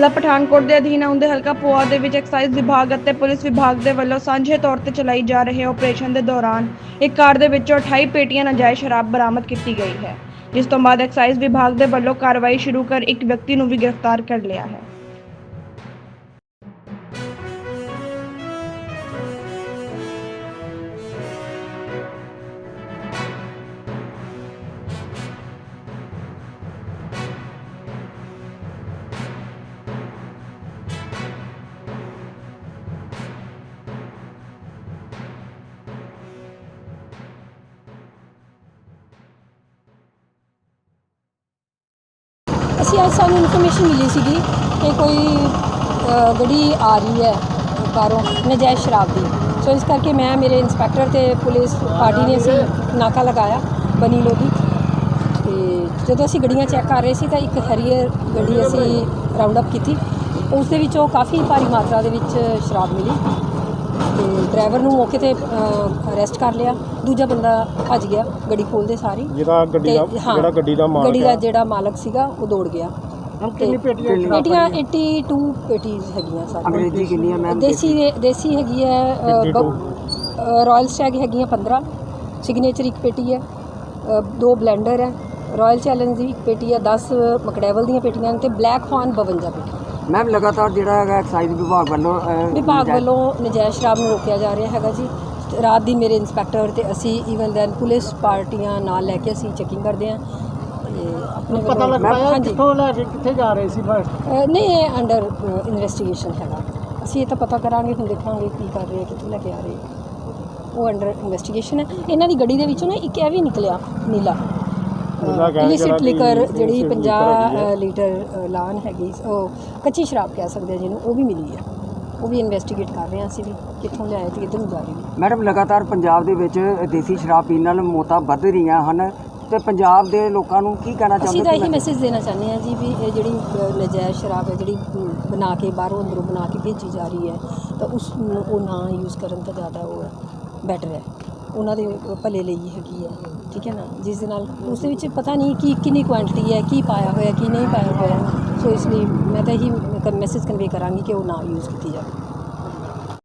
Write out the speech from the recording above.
ਜ਼ਿਲ੍ਹਾ ਪਠਾਨਕੋਟ ਦੇ ਅਧੀਨ ਆਉਂਦੇ ਹਲਕਾ ਪੋਆ ਦੇ ਵਿੱਚ ਐਕਸਾਈਜ਼ ਵਿਭਾਗ ਅਤੇ ਪੁਲਿਸ ਵਿਭਾਗ ਦੇ ਵੱਲੋਂ ਸਾਂਝੇ ਤੌਰ ਤੇ ਚਲਾਈ ਜਾ ਰਹੇ ਆਪਰੇਸ਼ਨ ਦੇ ਦੌਰਾਨ ਇੱਕ ਕਾਰ ਦੇ ਵਿੱਚੋਂ 28 ਪੇਟੀਆਂ ਨਾਜਾਇਜ਼ ਸ਼ਰਾਬ ਬਰਾਮਦ ਕੀਤੀ ਗਈ ਹੈ, ਜਿਸ ਤੋਂ ਬਾਅਦ ਐਕਸਾਈਜ਼ ਵਿਭਾਗ ਦੇ ਵੱਲੋਂ ਕਾਰਵਾਈ ਸ਼ੁਰੂ ਕਰ ਇੱਕ ਵਿਅਕਤੀ ਨੂੰ ਵੀ ਗ੍ਰਿਫਤਾਰ ਕਰ ਲਿਆ ਹੈ। ਅਸੀਂ ਅੱਜ ਸਾਨੂੰ ਇਨਫੋਰਮੇਸ਼ਨ ਮਿਲੀ ਸੀਗੀ ਕਿ ਕੋਈ ਅ, ਗੱਡੀ ਆ ਰਹੀ ਹੈ ਬਾਹਰੋਂ ਨਜਾਇਜ਼ ਸ਼ਰਾਬ ਦੀ। ਸੋ ਇਸ ਕਰਕੇ ਮੈਂ ਮੇਰੇ ਇੰਸਪੈਕਟਰ ਤੇ ਪੁਲਿਸ ਪਾਰਟੀ ਨੇ ਅਸੀਂ ਨਾਕਾ ਲਗਾਇਆ ਬਨੀ ਲੋਧੀ। ਤੇ ਜਦੋਂ ਅਸੀਂ ਗੱਡੀਆਂ ਚੈੱਕ ਕਰ ਰਹੇ ਸੀ ਤਾਂ ਇੱਕ ਹੈਰੀਅਰ ਗੱਡੀ ਅਸੀਂ ਰਾਉਂਡ ਅਪ ਕੀਤੀ। ਉਸ ਦੇ ਵਿੱਚੋਂ ਕਾਫੀ ਭਾਰੀ ਮਾਤਰਾ ਦੇ ਵਿੱਚ ਸ਼ਰਾਬ ਮਿਲੀ। ਤੇ ਡਰਾਈਵਰ ਨੂੰ ਮੌਕੇ ਤੇ ਅਰੈਸਟ ਕਰ ਲਿਆ। ਦੂਜਾ ਬੰਦਾ ਭੱਜ ਗਿਆ ਗੱਡੀ ਖੋਲਦੇ ਸਾਰੀ। ਜਿਹੜਾ ਗੱਡੀ ਦਾ ਤੇ ਹਾਂ, ਜਿਹੜਾ ਗੱਡੀ ਦਾ ਮਾਲਕ ਗੱਡੀ ਦਾ ਹੈ। ਜਿਹੜਾ ਮਾਲਕ ਸੀਗਾ ਉਹ ਦੌੜ ਗਿਆ। ਹੁਣ ਕਿੰਨੀ ਪੇਟੀਆਂ ਪੇਟੀਆਂ 82 ਪੇਟੀਜ਼ ਹੈਗੀਆਂ ਸਾਰੀਆਂ ਅੰਗਰੇਜ਼ੀ ਕਿੰਨੀ ਹੈ ਮੈਮ? ਦੇਸੀ ਦੇਸੀ ਹੈਗੀ ਹੈ 82 ਰਾਇਲ ਸਟੈਗ ਹੈਗੀਆਂ 15 ਸਿਗਨੇਚਰ ਇੱਕ ਪੇਟੀ ਹੈ। ਅ, ਦੋ ਬਲੈਂਡਰ ਹੈ। ਰਾਇਲ ਚੈਲੰਜ ਦੀ ਇੱਕ ਪੇਟੀ ਹੈ 10 ਮਕਡੈਵਲ ਦੀਆਂ ਪੇਟੀਆਂ ਨੇ ਤੇ ਬਲੈਕ ਹੌਰਨ 52 ਪੇਟੀਆਂ। ਮੈਮ ਲਗਾਤਾਰ ਜਿਹੜਾ ਹੈਗਾ ਐਕਸਾਈਜ਼ ਵਿਭਾਗ ਵੱਲੋਂ ਵਿਭਾਗ ਵੱਲੋਂ ਨਜਾਇਜ਼ ਸ਼ਰਾਬ ਨੂੰ ਰੋਕਿਆ ਜਾ ਰਿਹਾ ਹੈਗਾ ਜੀ। ਰਾਤ ਦੀ ਮੇਰੇ ਇੰਸਪੈਕਟਰ ਤੇ ਅਸੀਂ ਈਵਨ ਦੈਨ ਪੁਲਿਸ ਪਾਰਟੀਆਂ ਨਾਲ ਲੈ ਕੇ ਅਸੀਂ ਚੈਕਿੰਗ ਕਰਦੇ ਹਾਂ। ਆਪਣੇ ਪਤਾ ਵੱਲੋਂ- ਲੱਗ ਪਾਇਆ ਹਾਂਜੀ। ਕਿੱਥੋਂ ਲੈ ਕੇ ਕਿੱਥੇ ਜਾ ਰਹੇ ਸੀ ਫਸਟ ਅ, ਨਹੀਂ ਇਹ ਅੰਡਰ ਇਨਵੈਸਟੀਗੇਸ਼ਨ ਹੈਗਾ। ਅਸੀਂ ਇਹ ਤਾਂ ਪਤਾ ਕਰਾਂਗੇ ਹੁਣ ਦੇਖਾਂਗੇ ਕੀ ਕਰ ਰਹੇ ਕਿੱਥੋਂ ਲੈ ਕੇ ਆ ਰਹੇ। ਉਹ ਅੰਡਰ ਇਨਵੈਸਟੀਗੇਸ਼ਨ ਹੈ। ਇਹਨਾਂ ਦੀ ਗੱਡੀ ਦੇ ਵਿੱਚੋਂ ਨਾ ਇੱਕ ਇਹ ਵੀ ਨਿਕਲਿਆ ਨੀਲਾ। ਇਲਿਸਿਟ ਲਿਕਰ ਜਿਹੜੀ illicit 50 liquor ਹੈਗੀ ਹੈ। ਅ, ਲੀਟਰ ਲਾਨ ਹੈਗੀ ਉਹ ਕੱਚੀ ਸ਼ਰਾਬ ਕਹਿ ਸਕਦੇ ਆ ਜਿਹਨੂੰ ਉਹ ਵੀ ਮਿਲੀ ਹੈ ਉਹ ਵੀ ਇਨਵੈਸਟੀਗੇਟ ਕਰ ਰਹੇ ਹਾਂ ਅਸੀਂ ਵੀ ਕਿੱਥੋਂ ਲਿਆਏ ਤੇ ਕਿੱਧਰ ਨੂੰ ਜਾ ਰਹੇ ਨੇ ਮੈਡਮ ਲਗਾਤਾਰ ਪੰਜਾਬ ਦੇ ਵਿੱਚ ਦੇਸੀ ਸ਼ਰਾਬ ਪੀਣ ਨਾਲ ਮੌਤਾਂ ਵੱਧ ਰਹੀਆਂ ਹਨ। ਤੇ ਪੰਜਾਬ ਦੇ ਲੋਕਾਂ ਨੂੰ ਕੀ ਕਹਿਣਾ ਅਸੀਂ ਚਾਹੁੰਦੇ ਤਾਂ ਕਿ ਇਹੀ ਮੈਸੇਜ ਦੇਣਾ ਚਾਹੁੰਦੇ ਹਾਂ ਜੀ ਵੀ ਇਹ ਜਿਹੜੀ ਨਜਾਇਜ਼ ਸ਼ਰਾਬ ਹੈ ਜਿਹੜੀ ਬਣਾ ਕੇ ਬਾਹਰੋਂ ਅੰਦਰੋਂ ਬਣਾ ਕੇ ਭੇਜੀ ਜਾ ਰਹੀ ਹੈ ਤਾਂ ਉਸ ਨੂੰ ਉਹ ਨਾ ਯੂਜ਼ ਕਰਨ ਤਾਂ ਜ਼ਿਆਦਾ ਉਹ ਹੈ ਬੈਟਰ ਹੈ। ਉਹਨਾਂ ਦੇ ਭਲੇ ਲਈ ਹੈਗੀ ਹੈ, ਠੀਕ ਹੈ ਨਾ? ਜਿਸ ਦੇ ਨਾਲ ਉਸ ਦੇ ਵਿੱਚ ਪਤਾ ਨਹੀਂ ਕਿ ਕਿੰਨੀ ਕੁਆਂਟੀਟੀ ਹੈ, ਕੀ ਪਾਇਆ ਹੋਇਆ, ਕੀ ਨਹੀਂ ਪਾਇਆ ਹੋਇਆ। ਸੋ ਇਸ ਲਈ ਮੈਂ ਤਾਂ ਇਹੀ ਮੈਸੇਜ ਕਨਵੇ ਕਰਾਂਗੀ ਕਿ ਉਹ ਨਾ ਯੂਜ਼ ਕੀਤੀ ਜਾਵੇ।